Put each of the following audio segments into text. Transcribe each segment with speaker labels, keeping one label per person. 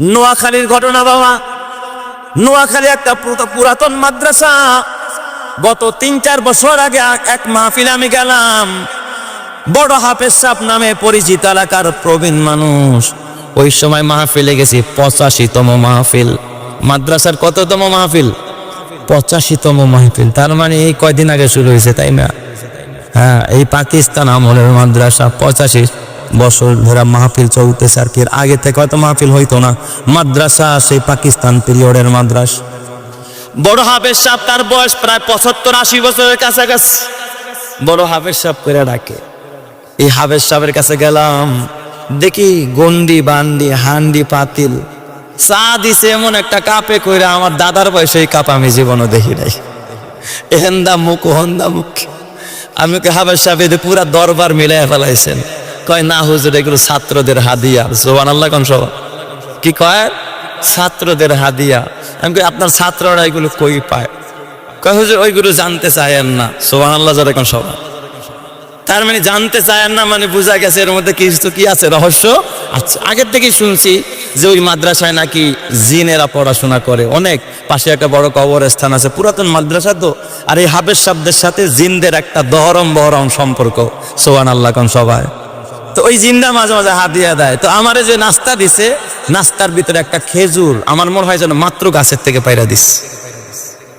Speaker 1: নোয়াখালীর ঘটনা বাবা। নোয়াখালী একটা পুরাতন মাদ্রাসা। গত তিন চার বছর আগে এক- মাহফিল আমি গেলাম। বড় হাফেজ সাপ নামে পরিচিত এলাকার প্রবীণ মানুষ। ওই সময় মাহফিলে গেছি, পঁচাশিতম মাহফিল। মাদ্রাসার কততম মাহফিল? পঁচাশিতম মাহফিল। তার মানে এই কয়দিন আগে শুরু হয়েছে, তাই না? হ্যাঁ এই পাকিস্তান আমলের মাদ্রাসা, পঁচাশি বছর ধরে মাহফিল চলতেছে আর কি। আগে থেকে হয়তো মাহফিল হইতো না। মাদ্রাসা সেই পাকিস্তান পিরিয়ডের মাদ্রাস। বড় হাফেজ সাহেব তার বয়স প্রায় পঁচাত্তর আশি বছরের কাছাকাছি। বড় হাফেজ সাহেব করে ডাকে এই হাফেজ সাহেবের কাছে গেলাম দেখি গন্ডি বান্ডি হান্ডি পাতিল চা দিছে এমন একটা কাপে কইরা আমার দাদার বয়সে এই কাপ আমি জীবনও দেখি নাই। এহেন্দা মুখ ওহন্দা মুখ আমি ওকে হাফেজ সাহেব পুরা দরবার মিলাই ফেলাইছেন। কয়, না হুজুর, এগুলো ছাত্রদের হাদিয়া। সোবান আল্লাহ কোন সব কি কয়? ছাত্রদের হাদিয়া। আমি কই, আপনার ছাত্ররা এগুলো কই পায়? কয়, হুজুর, ওইগুলো জানতে চায়েন না। সোহান আল্লাহ যারা কোন সবাই তার মানে জানতে চায় না মানে বোঝা গেছে এর মধ্যে কিছু কি আছে, রহস্য আচ্ছা আগের থেকেই শুনছি যে ওই মাদ্রাসায় নাকি জিনেরা পড়াশোনা করে। অনেক। পাশে একটা বড় কবরস্থান আছে, পুরাতন মাদ্রাসা তো। আর এই হাবের শব্দের সাথে জিনদের একটা দহরম বহরম সম্পর্ক। সোহান আল্লাহ কোন সবাই তো ওই জিন্দা মাঝে মাঝে হাত দিয়ে তো আমারে যে নাস্তা দিছে, নাস্তার ভিতরে একটা খেজুর আমার মনে হয় যেন মাত্র গাছের থেকে পাইরা দিস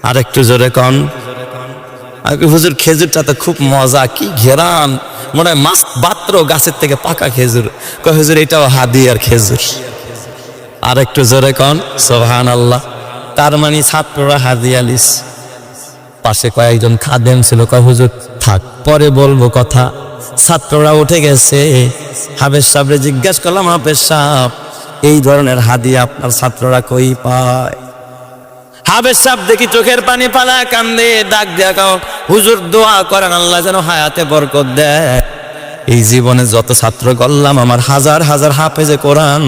Speaker 1: আর একটু জোরে কন। হুজুর, খেজুরটা তো খুব মজা, কি ঘেরান। মনে হয় মাছ মাত্র গাছের থেকে পাকা খেজুর। কয় হুজুর, এটাও হাদিয়ার খেজুর। আর একটু জোরে কন। সোহান আল্লাহ তার মানে ছাত্ররা হাদিয়া লিস। পাশে কয়েকজন খাদেম ছিল। কয় হুজুর থাক, পরে বলব কথা। ছাত্ররা উঠে গেছে। হাবের সাহেবরে জিজ্ঞাসা করলাম, হাফেজ সাহেব, এই ধরনের হাদিয়া আপনার ছাত্ররা কই পায়? হাবের সাহেব দেখি চোখের পানি পালা, কান্দে, ডাক দেয়া কাও, হুজুর, দোয়া করেন, আল্লাহ যেন হায়াতে বরকত দেয়। এই জীবনে যত ছাত্র গল্লাম আমার হাজার হাজার হাফেজে কোরআন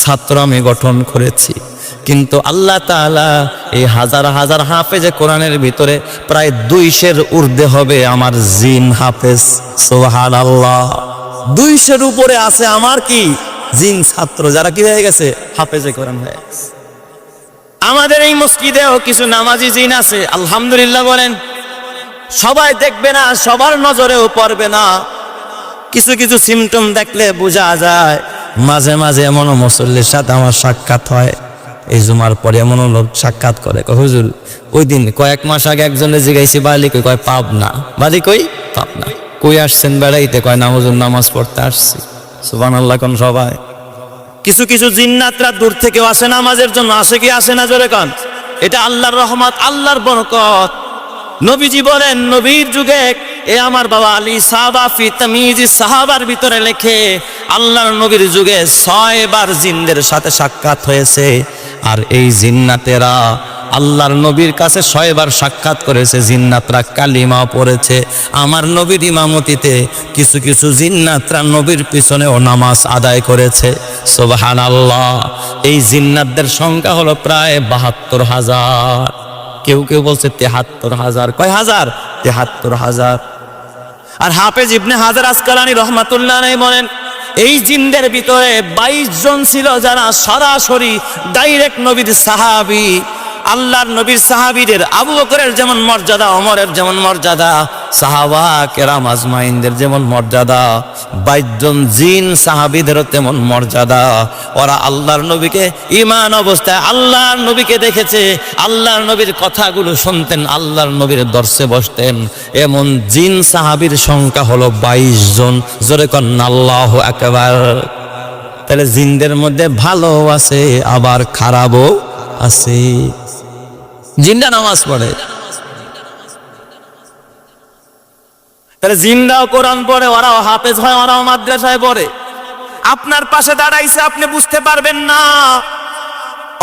Speaker 1: ছাত্র আমি গঠন করেছি। কিন্তু আল্লাহ তাআলা এই হাজার হাজার হাফেজে কোরআনের ভিতরে প্রায় দুইশের ঊর্ধ্বে হবে আমার জিন হাফেজ সোহান আল্লাহ দুইশের উপরে আছে আমার কি? জিন ছাত্র, যারা কি হয়ে গেছে? হাফেজে কোরআন হয়ে গেছে। আমাদের এই মসজিদেও কিছু নামাজি জিন আছে, আলহামদুলিল্লাহ বলেন। সবাই দেখবে না, সবার নজরেও পড়বে না। কিছু কিছু সিমটম দেখলে বোঝা যায়, মাঝে মাঝে এমনও মুসল্লির সাথে আমার সাক্ষাৎ হয়। এই জুমার পরে এমনও লোক সাক্ষাৎ করে। হুজুর, ওই দিন কয়েক মাস আগে একজনে জিগাইছি, বালি কই? কয় পাব না বালি কই? পাব না কই আসছেন বেড়াইতে? কয় না হুজুর নামাজ পড়তে আসছি। সুবান আল্লাহ কোন সবাই। কিছু কিছু জিন্নাতরা দূর থেকেও আসে, নামাজের জন্য আসে কি আসে না জোরে কান? এটা আল্লাহর রহমত, আল্লাহর বরকত। নবীজি বলেন, নবীর যুগে এ আমার বাবা আলী সাহাবা ফি তামিজি, সাহাবার ভিতরে লেখে, আল্লাহর নবীর যুগে ছয় বার জিনদের সাথে সাক্ষাৎ হয়েছে। আর এই জিন্নাতেরা আল্লাহর নবীর কাছে ছয়বার সাক্ষাৎ করেছে, জিন্নাতরা কালিমা পড়েছে। আমার নবীর ইমামতিতে কিছু কিছু জিন্নাতরা নবীর পিছনেও নামাজ আদায় করেছে। সোবাহান আল্লাহ এই জিন্নাতদের সংখ্যা হলো প্রায় বাহাত্তর হাজার। কেউ কেউ বলছে তেহাত্তর হাজার। কয় হাজার? তেহাত্তর হাজার। আর হাফেজ ইবনে হাজার আসকালানি রহমাতুল্লাহ বলেন এই জিনদের ভিতরে বাইশ জন ছিল যারা সরাসরি ডাইরেক্ট নবীর সাহাবি। আল্লাহর নবীর সাহাবিদের আবু বকরের যেমন মর্যাদা অমরের যেমন মর্যাদা, সাহাবা কেরাম আজমাইনদের যেমন মর্যাদা বাইশ জন সাহাবিদেরও তেমন মর্যাদা। ওরা আল্লাহর নবীকে ইমান অবস্থায় আল্লাহর নবীকে দেখেছে, আল্লাহর নবীর কথাগুলো শুনতেন, আল্লাহর নবীর দর্শে বসতেন। এমন জিন সাহাবীর সংখ্যা হলো বাইশ জন জোরে কন্যা আল্লাহ একেবার তাহলে জিনদের মধ্যে ভালো আছে, আবার খারাপও। আছে। জিন্দা নামাজ পড়ে। তাহলে জিন্দাও কোরআন পড়ে, ওরাও হাফেজ হয়, ওরাও মাদ্রাসায় পড়ে। আপনার পাশে দাঁড়াইছে, আপনি বুঝতে পারবেন না।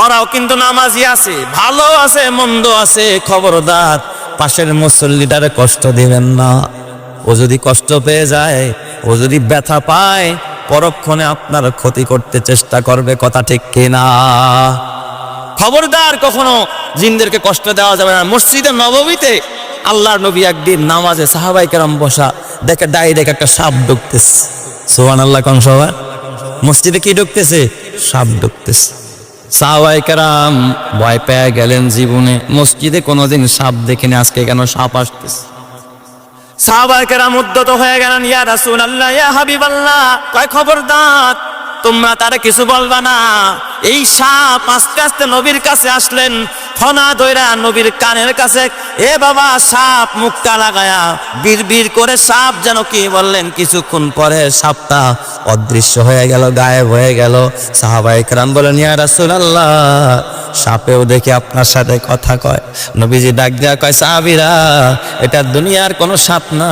Speaker 1: ওরাও কিন্তু নামাজি আছে, ভালো আছে, মন্দ আছে, খবরদার। পাশের মুসল্লিটারে কষ্ট দিবেন না। ও যদি কষ্ট পেয়ে যায়, ও যদি ব্যথা পায়, পরক্ষণে আপনার ক্ষতি করতে চেষ্টা করবে, কথা ঠিক কিনা? খবরদার কখনো জিনদেরকে কষ্ট দেওয়া যাবে না। মসজিদে নবমীতে আল্লাহর নবী একদিন নামাজে সাহাবাই কেরাম বসা দেখে ডাইরেক্ট একটা সাপ ঢুকতেছে। সোহান আল্লাহ কন সবাই মসজিদে কি ঢুকতেছে? সাপ ঢুকতেছে। সাহবাইকারাম ভয় পেয়ে গেলেন জীবনে। মসজিদে কোনোদিন সাপ দেখিনি আজকে কেন সাপ আসতেছে? সাহবাইকারাম উদ্যত হয়ে গেলেন ইয়া রাসূল আল্লাহ ইয়া হাবিব আল্লাহ কয় খবরদার তোমরা তার কিছু বলবা না। এই সাপ আস্তে আস্তে নবীর কাছে আসলেন। ফনা দৈরা নবীর কানের কাছে, এ বাবা, সাপ মুক্তা লাগায়া বীর বীর করে সাপ যেন কি? বললেন, কিছুক্ষণ পরে সাপটা অদৃশ্য হয়ে গেল, গায়েব হয়ে গেল। সাহাবাহিক রাম বলেন, ইয়া রাসুল আল্লাহ সাপেও দেখি আপনার সাথে কথা কয়। নবীজি ডাক দেয়া কয়, সাহাবীরা, এটা দুনিয়ার কোনো সাপ না।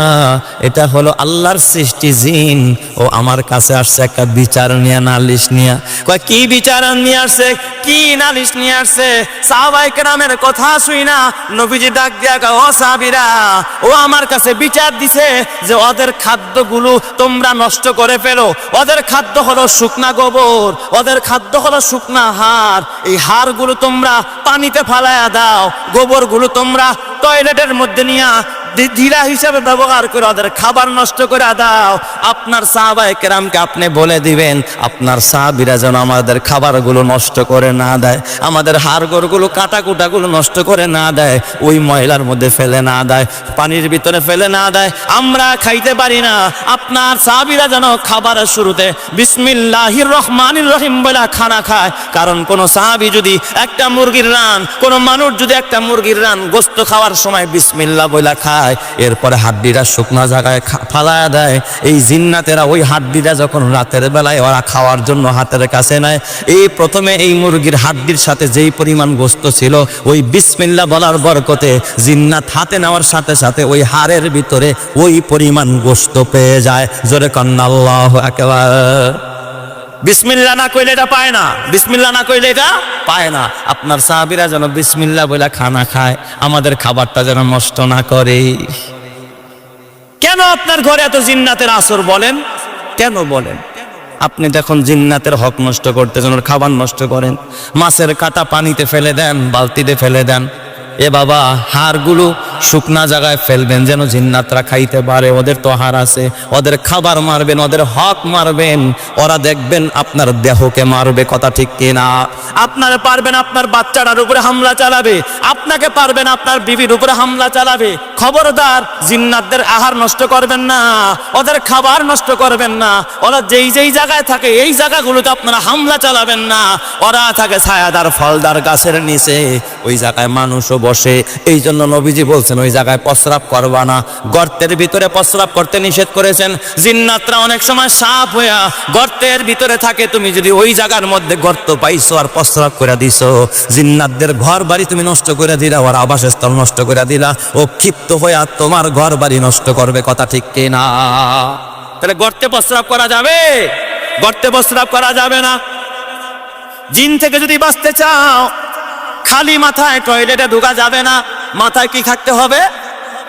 Speaker 1: এটা হলো আল্লাহর সৃষ্টি জিন। ও আমার কাছে আসছে একটা বিচার নিয়ে, নালিশ নিয়ে। কয়, কি বিচার নিয়ে আসছে? কি নালিশ নিয়ে আসছে? সাহাবাই কেরামের কথা শুই না। নবীজি ডাক দিয়া কয়, ও সাহাবীরা, ও আমার কাছে বিচার দিছে যে ওদের খাদ্যগুলো তোমরা নষ্ট করে ফেলো। ওদের খাদ্য হলো শুকনা গোবর, ওদের খাদ্য হলো শুকনা হাড়। এই হাড়গুলো তোমরা পানিতে ফালায়া দাও গোবরগুলো তোমরা টয়লেটের মধ্যে নিয়া ধীরা হিসাবে ব্যবহার করে ওদের খাবার নষ্ট করে দাও। আপনার সাহাবায়ে কেরামকে আপনি বলে দিবেন, আপনার সাহাবিরা যেন আমাদের খাবারগুলো নষ্ট করে না দেয়, আমাদের হাড়গোড়গুলো কাটা কুটাগুলো নষ্ট করে না দেয়, ওই ময়লার মধ্যে ফেলে না দেয়, পানির ভিতরে ফেলে না দেয়, আমরা খাইতে পারি না। আপনার সাহাবিরা যেন খাবারের শুরুতে বিসমিল্লাহির রহমানির রহিম বলে খানা খায়। কারণ কোন সাহাবি যদি একটা মুরগির রান, কোন মানুষ যদি একটা মুরগির রান গোস্ত খাওয়ার সময় বিসমিল্লা বইলা খায় এরপরে হাড্ডিটা শুকনা জায়গায় ফালায়া দেয়। এই জিন্নাতেরা ওই হাড্ডিটা যখন রাতের বেলায় ওরা খাওয়ার জন্য হাতের কাছে নেয়, এই প্রথমে এই মুরগির হাড্ডির সাথে যেই পরিমাণ গোস্ত ছিল, ওই বিসমিল্লা বলার বরকতে জিন্নাত হাতে নেওয়ার সাথে সাথে ওই হাড়ের ভিতরে ওই পরিমাণ গোস্ত পেয়ে যায়। জোরে আল্লাহ একেবারে বিসমিল্লা না কইলে এটা পায় না। বিসমিল্লা না কইলে এটা পায় না। আপনার সাহাবিরা যেন বিসমিল্লা বলে খানা খায়, আমাদের খাবারটা যেন নষ্ট না করে। কেন আপনার ঘরে এত জিন্নাতের আসর বলেন? কেন বলেন? আপনি দেখুন জিন্নাতের হক নষ্ট করতে যেন খাবার নষ্ট করেন, মাছের কাটা পানিতে ফেলে দেন, বালতিতে ফেলে দেন এ বাবা, হাড়গুলো শুকনা জায়গায় ফেলবেন যেন জিন্নাতরা খাইতে পারে। ওদের তো হার আছে, ওদের খাবার মারবেন, ওদের হক মারবেন। ওরা দেখবেন আপনার দেহকে মারবে, কথা ঠিক কিনা? আপনার পারবেন আপনার বাচ্চাটার উপরে হামলা চালাবে, আপনাকে পারবেন আপনার বিবির উপরে হামলা চালাবে। খবরদার, জিন্নাতদের আহার নষ্ট করবেন না, ওদের খাবার নষ্ট করবেন না। ওরা যেই যেই জায়গায় থাকে, এই জায়গাগুলোতে আপনারা হামলা চালাবেন না। ওরা থাকে ছায়াদার ফলদার গাছের নিচে ওই জায়গায় মানুষও বসে। এই জন্য নবীজি বলছেন, ওই জায়গায় প্রস্রাব করবা না। গর্তের ভিতরে প্রস্রাব করতে নিষেধ করেছেন। জিন্নাতরা অনেক সময় সাপ হইয়া গর্তের ভিতরে থাকে। তুমি যদি ওই জায়গার মধ্যে গর্ত পাইছো আর প্রস্রাব করে দিছো, জিন্নাতদের ঘর বাড়ি তুমি নষ্ট করে দিলা ওর আবাসস্থল নষ্ট করে দিলা। ও ক্ষিপ্ত হইয়া তোমার ঘর বাড়ি নষ্ট করবে কথা ঠিক কিনা? তাহলে গর্তে প্রস্রাব করা যাবে? গর্তে প্রস্রাব করা যাবে না। জিন থেকে যদি বাঁচতে চাও খালি মাথায় টয়লেটে ঢুকা যাবে না। মাথায় কি থাকতে হবে?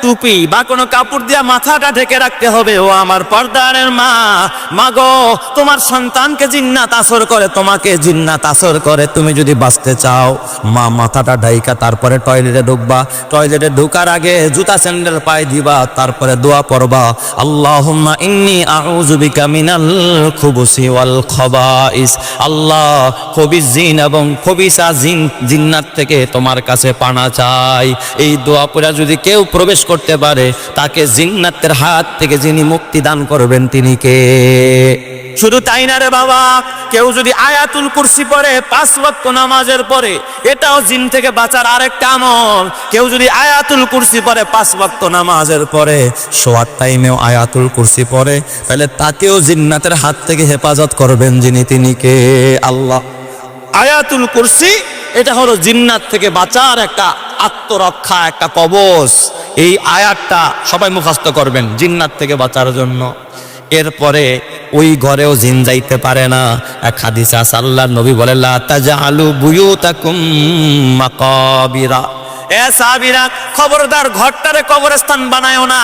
Speaker 1: টুপি বা কোনো কাপড় দিয়া মাথাটা ঢেকে রাখতে হবে। ও আমার পর্দারের মা। মাগো, তোমার সন্তানকে জিন্নাত আসর করে, তোমাকে জিন্নাত আসর করে। তুমি যদি বাঁচতে চাও, মা মাথাটা ঢাইকা, তারপরে টয়লেটে ঢুকবা। টয়লেটে ঢুকার আগে জুতা স্যান্ডেল পায়ে দিবা, তারপরে দোয়া পড়বা। আল্লাহুম্মা ইন্নি আউযু বিকা মিনাল খুবুসি ওয়াল খবাইস। আল্লাহ খবিস জিন এবং খবিসা জিন জিন্নাত থেকে তোমার কাছে পানা চাই। এই দোয়া পড়া যদি কেউ প্রবেশ করতে পারে, তাকে জিন্নাতের হাত থেকে যিনি মুক্তি দান করবেন তিনি কে? শুধু তাই না রে বাবা, কেউ যদি আয়াতুল কুরসি পড়ে, পাঁচ ওয়াক্ত নামাজের পরে, এটাও জিন থেকে বাঁচার আরেকটা আমল। কেউ যদি আয়াতুল কুরসি পরে পাঁচ ওয়াক্ত নামাজের পরে শোয়ার টাইমেও আয়াতুল কুরসি পরে তাহলে তাকেও জিন্নাতের হাত থেকে হেফাজত করবেন যিনি তিনি কে? আল্লাহ। আয়াতুল কুরসি এটা হলো জিন্নাত থেকে বাঁচার একটা আত্মরক্ষা, একটা কবচ। এই আয়াতটা সবাই মুখস্থ করবেন, জিন্নাত থেকে বাঁচার জন্য। এরপরে ওই ঘরেও জিন যাইতে পারে না। এক হাদিসে সাল্লাহ নবী বলে, লা তাজআলু বুয়ুতাকুম মাকাবিরা। এ সাবিরা খবরদার ঘরটারে কবরস্থান বানায়ও না।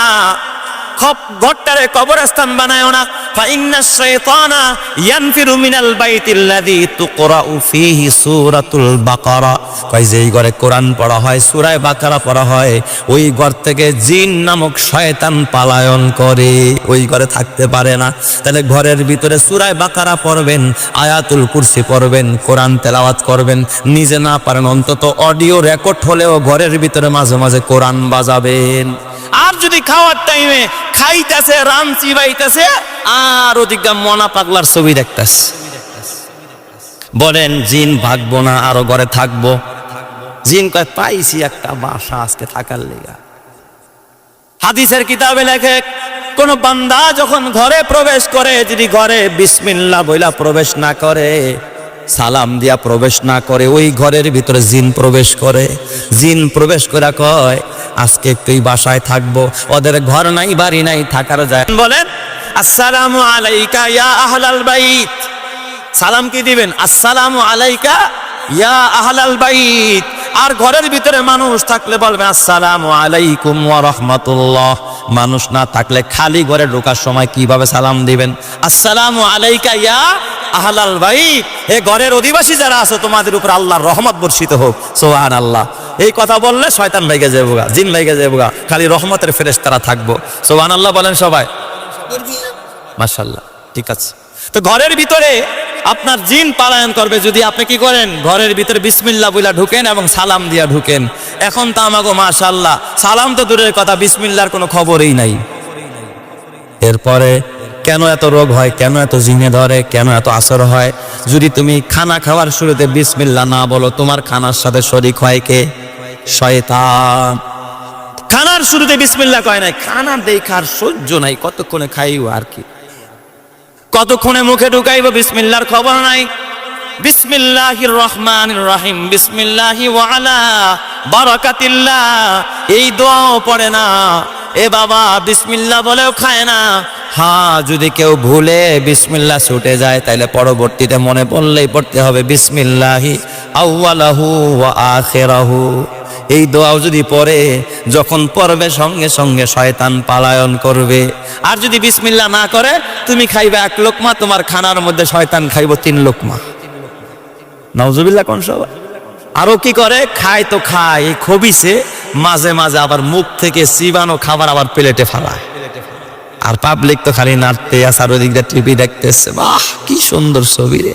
Speaker 1: ঘরটারে কবরস্থান বানায় না। ফাইন্না শাইতানা ইয়ানফিরু মিনাল বাইতিল্লাযী তুকরাউ ফীহি সূরাতুল বাকারা। কই যেই ঘরে কোরআন পড়া হয় সূরা বাকারা পড়া হয়, ওই ঘর থেকে জিন নামক শয়তান পালায়ন করে। ওই ঘরে থাকতে পারে না। তাহলে ঘরের ভিতরে সূরা বাকারা পড়বেন, আয়াতুল কুরসি পড়বেন, কোরআন তেলাওয়াত করবেন। নিজে না পারেন, অন্তত অডিও রেকর্ড হলেও ঘরের ভিতরে মাঝে মাঝে কোরআন বাজাবেন। আর খাওয়ার টাইমে খাইতেছে রাম চিবাইতেছে আর ওদিকটা মনা পাগলার ছবি দেখতেছে। বলেন, জিন ভাগবো না, আরও ঘরে থাকব। জিন কয়, পাইছি একটা বাসা আজকে থাকার লেগা। হাদিসের কিতাবে লেখে, কোন বান্দা যখন ঘরে প্রবেশ করে, যদি ঘরে বিসমিল্লা বইলা প্রবেশ না করে, সালাম দিয়া প্রবেশ না করে, ওই ঘরের ভিতরে জিন প্রবেশ করে। জিন প্রবেশ করা কয় আজকে একটু বাসায় থাকব। ওদের ঘর নাই, বাড়ি নাই, থাকার যায়। বলেন, আসসালামু আলাইকা ইয়া আহলাল বাইত। সালাম কি দিবেন? আসসালামু আলাইকা ইয়া আহলাল বাইত। আর ঘরের ভিতরে মানুষ থাকলে বলবেন, আসসালামু আলাইকুম ওয়া রাহমাতুল্লাহ। মানুষ না থাকলে খালি ঘরে ঢোকার সময় কীভাবে সালাম দিবেন? আসসালামু আলাইকা ইয়া আহলাল বাইত। হে ঘরের অধিবাসী যারা আছে, তোমাদের উপর আল্লাহর রহমত বর্ষিত হোক। সুবহানাল্লাহ। এই কথা বললে শয়তান ভাইগে যাব গা, জিন ভাইগে যাব গা, খালি রহমতের ফেরেস তারা থাকব। সুবহানাল্লাহ বলেন সবাই। মাশাল্লাহ ঠিক আছে। তো ঘরের ভিতরে আপনার জিন পালায়ন করবে, যদি আপনি কি করেন? ঘরের ভিতরে বিসমিল্লা বইলা ঢুকেন এবং সালাম দিয়া ঢুকেন। এখন তো আমাগো মাশাল্লাহ সালাম তো দূরের কথা বিসমিল্লার কোনো খবরই নাই। এরপরে কেন এত রোগ হয়, কেন এত জিনে ধরে, কেন এত আসর হয়? যদি তুমি খানা খাওয়ার শুরুতে বিসমিল্লা না বলো, তোমার খানার সাথে শরিক হয় কে? শয়তান। খানার শুরুতে বিসমিল্লা কয় নাই, খানা দেখার সহ্য নাই, কতক্ষণে খাইও আর কি? কতক্ষণে মুখে ঢুকাইব বিসমিল্লার খবর নাই। বিসমিল্লাহির রহমানির রহিম, বিসমিল্লাহি ওয়ালা বারাকাতিল্লাহ। এই দোয়াও পড়ে না। এ বাবা, বিসমিল্লাহ বলেও খায় না। হ্যাঁ যদি কেউ ভুলে বিসমিল্লাহ ছুটে যায় তাহলে পরবর্তীতে মনে পড়লেই পড়তে হবে বিসমিল্লাহি আউয়ালাহু ওয়া আখিরাহু। এই দোয়াও যদি পড়ে, যখন পড়বে সঙ্গে সঙ্গে শয়তান পালায়ন করবে। আর যদি বিসমিল্লা না করে, তুমি খাইবে এক লোকমা, তোমার খানার মধ্যে শয়তান খাইব তিন লোকমা। নওজুবিল্লাহ কোন সবাই? আরও কি করে? খায় তো খায় খবিসে মাঝে মাঝে আবার মুখ থেকে চিবানো খাবার আবার প্লেটে ফালায়। আর পাবলিক তো খালি নাড়তে আছে আর ওদিকটা টিভি দেখতেছে। বাহ, কি সুন্দর ছবি রে।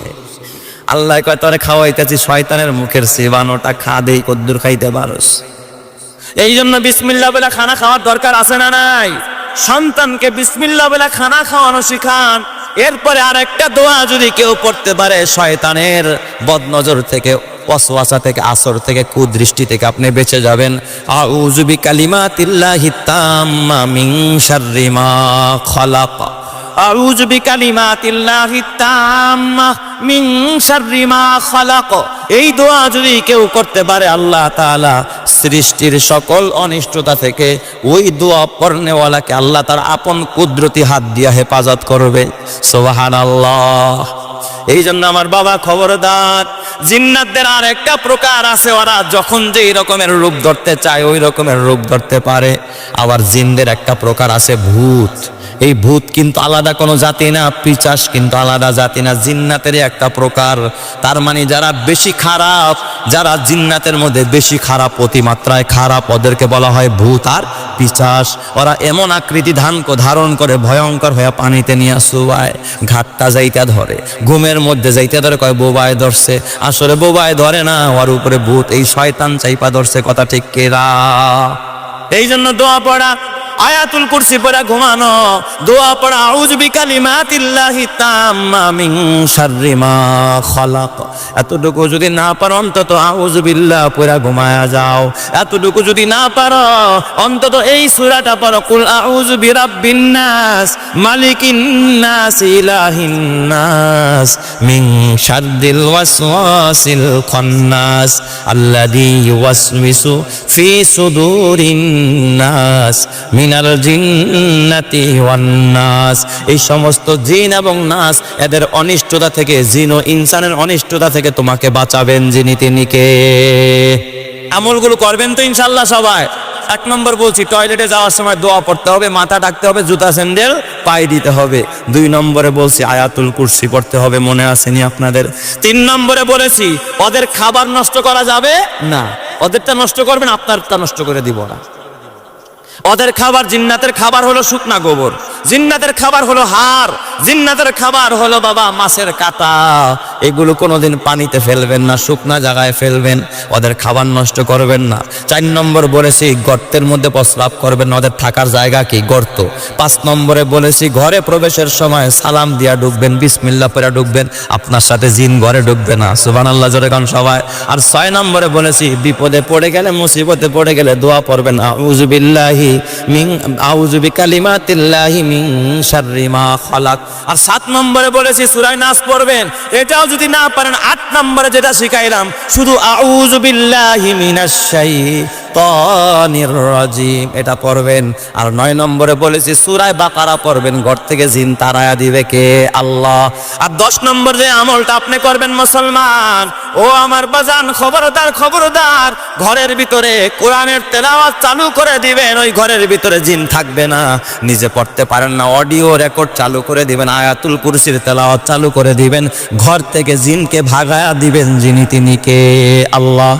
Speaker 1: আল্লাহ কয়, তোরে খাওয়াইতেছি শয়তানের মুখের সেবানোটা, খা দেই, কদ্দুর খাইতে পারস। এই জন্য বিসমিল্লা বলে খানা খাওয়ার দরকার আছে না নাই? সন্তানকে বিসমিল্লা বলে খানা খাওয়ানো শিখান। এরপরে আর একটা দোয়া যদি কেউ পড়তে পারে, শয়তানের বদনজর থেকে, ওয়াসওয়াসা থেকে, আসর থেকে, কুদৃষ্টি থেকে আপনি বেঁচে যাবেন। আউযু বিকালিমাতিল্লাহি তাম্মা মিন শাররি মা খালাক। আউযু বিকালিমাতিল্লাহি তাম্মা মিন শাররি মা খালাক। এই দোয়া যদি কেউ করতে পারে, আল্লাহ তাআলা সৃষ্টির সকল অনিষ্টতা থেকে ওই দোয়া পড়নেওয়ালাকে আল্লাহ তার আপন কুদরতি হাত দিয়া হেফাজত করবে। সুবহানাল্লাহ। এই জন্য আমার বাবা খবরদার, জিন্নাতদের আর একটা প্রকার আছে, ওরা যখন যে রকমের রূপ ধরতে চায়, ওই রকমের রূপ ধরতে পারে। আবার জিনদের একটা প্রকার আছে ভূত। এই ভূত কিন্তু আলাদা কোনো জাতি না, পিচাস কিন্তু আলাদা জাতি না জিন্নাতের একটা প্রকার। তার মানে যারা বেশি খারাপ, যারা জিন্নাতের মধ্যে বেশি খারাপ অতিমাত্রায় খারাপ, ওদেরকে বলা হয় ভূত আর পিচাস। ওরা এমন আকৃতি ধান ধারণ করে, ভয়ঙ্কর হয়ে পানিতে নিয়ে শুবায় ঘাটটা যাইতে ধরে, ঘুমের মধ্যে যাইতে ধরে, কয় বোবায় ধরছে। আসলে বোবায় ধরে না, ওর উপরে ভূত, এই শয়তান চাইপা ধরছে, কথা ঠিক কেরা? এই জন্য দোয়া পড়া আয়াতুল কুরসি পড়া ঘুমানো, দোয়া পড়া, আউযু বিকালিমাতিল্লাহি তাম্মা মিন শাররি মা খালাক। এতটুকু যদি না পারো, অন্তত আউযু বিল্লাহ পড়া ঘুমায়া যাও। এতটুকু যদি না পারো, অন্তত এই সূরাটা পড়ো, কুল আউযু বিরাব্বিন নাস, মালিকিন নাস, ইলাহিন নাস, মিন শাররিল ওয়াসওয়াসিল খান্নাস, আল্লাযী ইউওয়াসওয়িসু ফি সুদুরিন নাস মিনাল জিন্নাতি ওয়ান নাস। এই সমস্ত জিন এবং নাস এদের অনিষ্টতা থেকে, জিন ও ইনসানের অনিষ্টতা থেকে তোমাকে বাঁচাবেন যিনি তিনি কে। আমলগুলো করবেন তো ইনশাল্লাহ সবাই। এক নম্বর বলছি, টয়লেটে যাওয়ার সময় দোয়া পড়তে হবে, মাথা ডাকতে হবে, জুতা, স্যান্ডেল, পায়ে দিতে হবে। দুই নম্বরে বলছি, আয়াতুল কুরসি পড়তে হবে, মনে আসেনি আপনাদের। তিন নম্বরে বলেছি, ওদের খাবার নষ্ট করা যাবে না। ওদেরটা নষ্ট করবেন, আপনারটা নষ্ট করে দিব না। ওদের খাবার জিন্নাতের খাবার হলো শুকনা গোবর, জিন্নাতের খাবার হলো হাড় জিন্নাতের খাবার হলো বাবা মাছের কাটা। এগুলো কোনোদিন পানিতে ফেলবেন না, শুকনা জায়গায় ফেলবেন, ওদের খাবার নষ্ট করবেন না। চার নম্বর বলেছি, গর্তের মধ্যে প্রস্রাব করবেন ওদের থাকার জায়গা কি? গর্ত। পাঁচ নম্বরে বলেছি, ঘরে প্রবেশের সময় সালাম দিয়া ঢুকবেন বিসমিল্লা পরে ঢুকবেন আপনার সাথে জিন ঘরে ঢুকবে না সুবান আল্লাহ জোরে সবাই। আর ছয় নম্বরে বলেছি, বিপদে পড়ে গেলে, মুসিবতে পড়ে গেলে দোয়া পড়বেন আউজুবিল্লাহি মিন, আউযু বিকালিমাতিল্লাহি মিন শাররি মা খালাক। আর সাত নম্বরে বলেছি সূরা নাস পড়বেন। এটাও যদি না পারেন, আট নম্বরে যেটা শিখাইলাম, শুধু আউযু বিল্লাহি মিনাশ শাইতানির রাজিম। এটা পড়বেন। আর নয় নম্বরে বলেছি, সূরায় বাকারা পড়বেন। ঘর থেকে জিন তারায়া দিবে কে? আল্লাহ। আর দশ নম্বর যে আমলটা আপনি করবেন মুসলমান, ও আমার বাজান, খবরদার খবরদার, ঘরের ভিতরে কোরআনের তেলাওয়াত চালু করে দিবেন, ওই ঘরের ভিতরে জিন থাকবে না। নিজে পড়তে পারেন না, অডিও রেকর্ড চালু করে দিবেন, আয়াতুল কুরসির তেলাওয়াত চালু করে দিবেন। ঘর থেকে জিনকে ভাগায়া দিবেন যিনি তিনি কে? আল্লাহ।